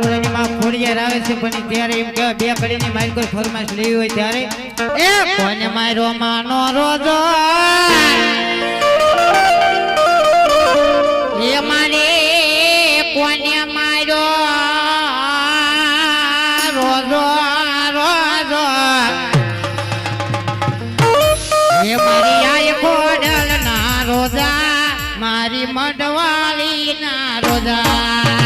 છે માં છે, પણ ત્યારે બે કડીની મારી કોઈ ફરમાઈશ લેવી હોય ત્યારે, એ કોને માર્યો માનો રોજો? એ મારે કોને માર્યો રોજો રોજો. એ મારી આય રોજા, મારી મઢવાળી ના રોજા.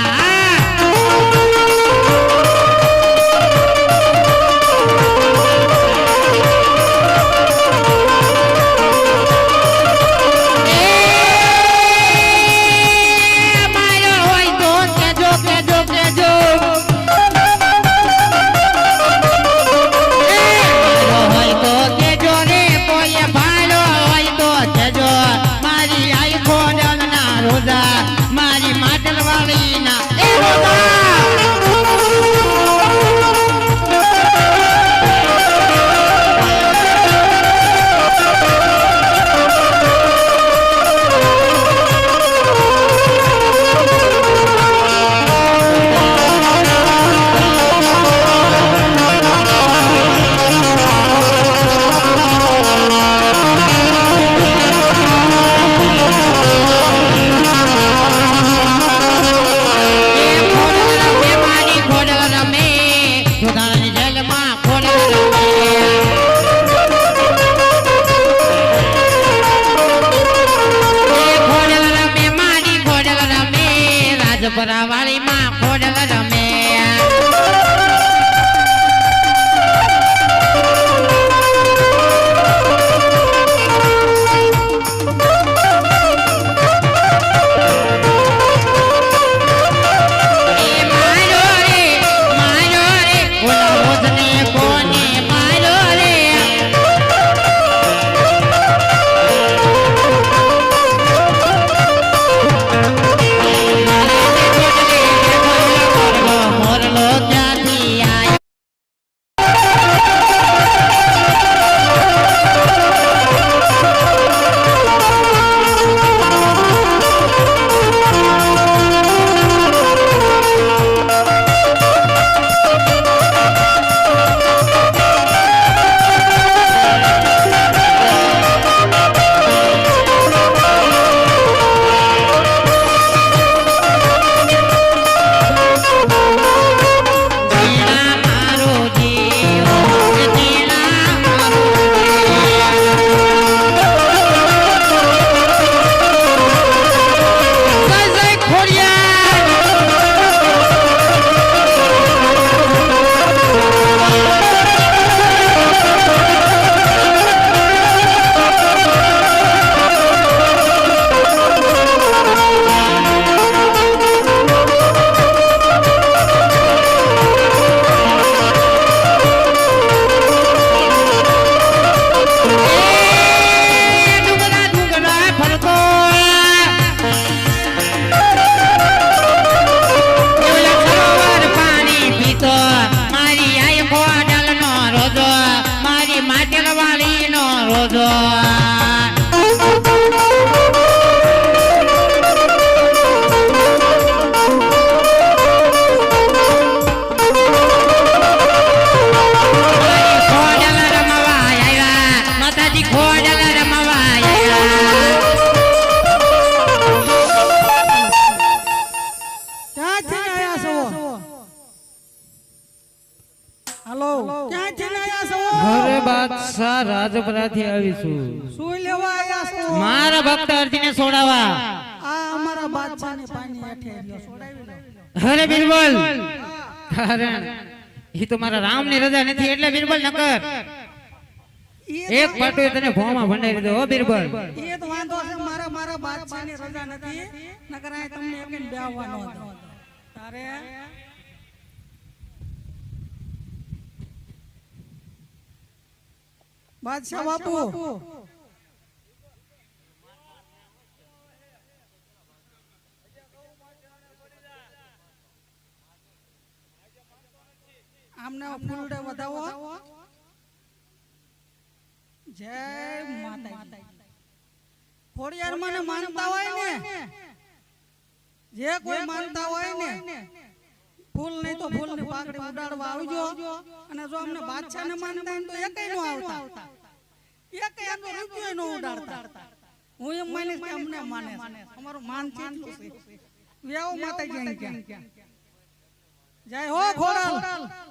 God. બાદશાહ રાજપરાથી આવીશું. શું લેવા છો. મારા ભક્ત અર્જુને છોડાવા આ અમારા પાણી હેઠે લો. અરે બિરબલ. કારણ એ તો મારા રામની રજા નથી એટલે બિરબલ નકર એક તને ભોમાં દીધો હો બિરબલ. એ તો વાંધો છે મારા મારા બાદશાહની રજા નથી નકર આ તમને હતો. તારે બાદશાહ બાપુ આમને ફૂલડે વધાવો. જય માતા ખોડિયાર મને માનતા હોય ને? જે કોઈ માનતા હોય ને? ફૂલ નહીં તો ફૂલની પાકડી ઉડાડવા આવજો. અને જો અમને બાદશાહ ને માનતા તો એકેય નો આવતા. એકેય એનો રૂપિયો નો ઉડાડતા. હું એમ માનીશ કે અમને માને. અમારું માન કેટલું છે. વ્યાવ માતા અહીં ક્યાં જય હો ખોડાલ આ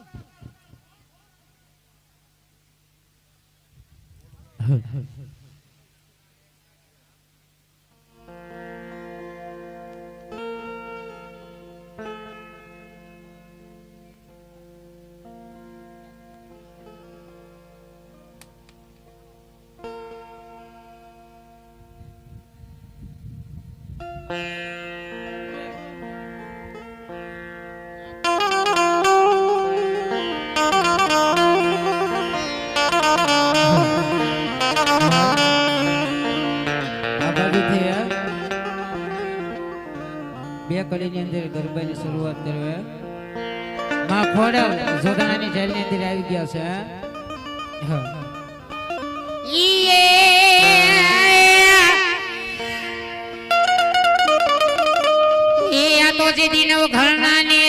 બે કડીની અંદર ગરબાની શરૂઆત કરવે માં ખોડલ જોધાણાની જેલની અંદર આવી ગયા છે એ તો ઘરના ને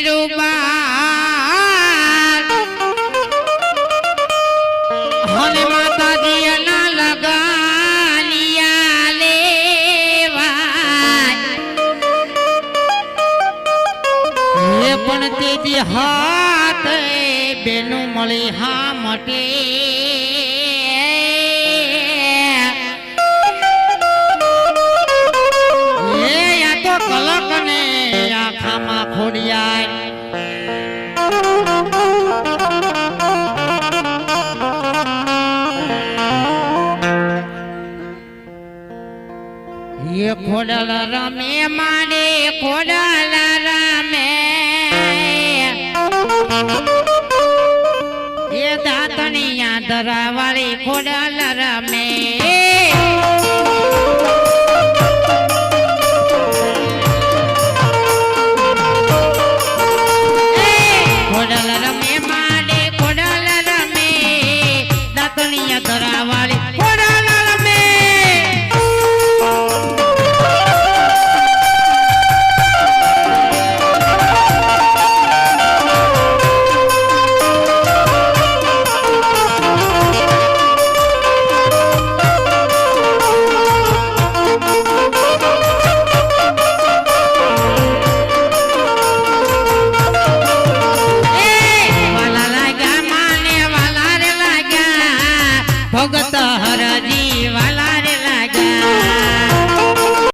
તેજી હાથ બેનું મળી હા મટે. કલક ને આખામાં ખોડલ રમે માડે ખોડલ રામે એ દાતણિયા ધરાવાળી ખોડાલા રામે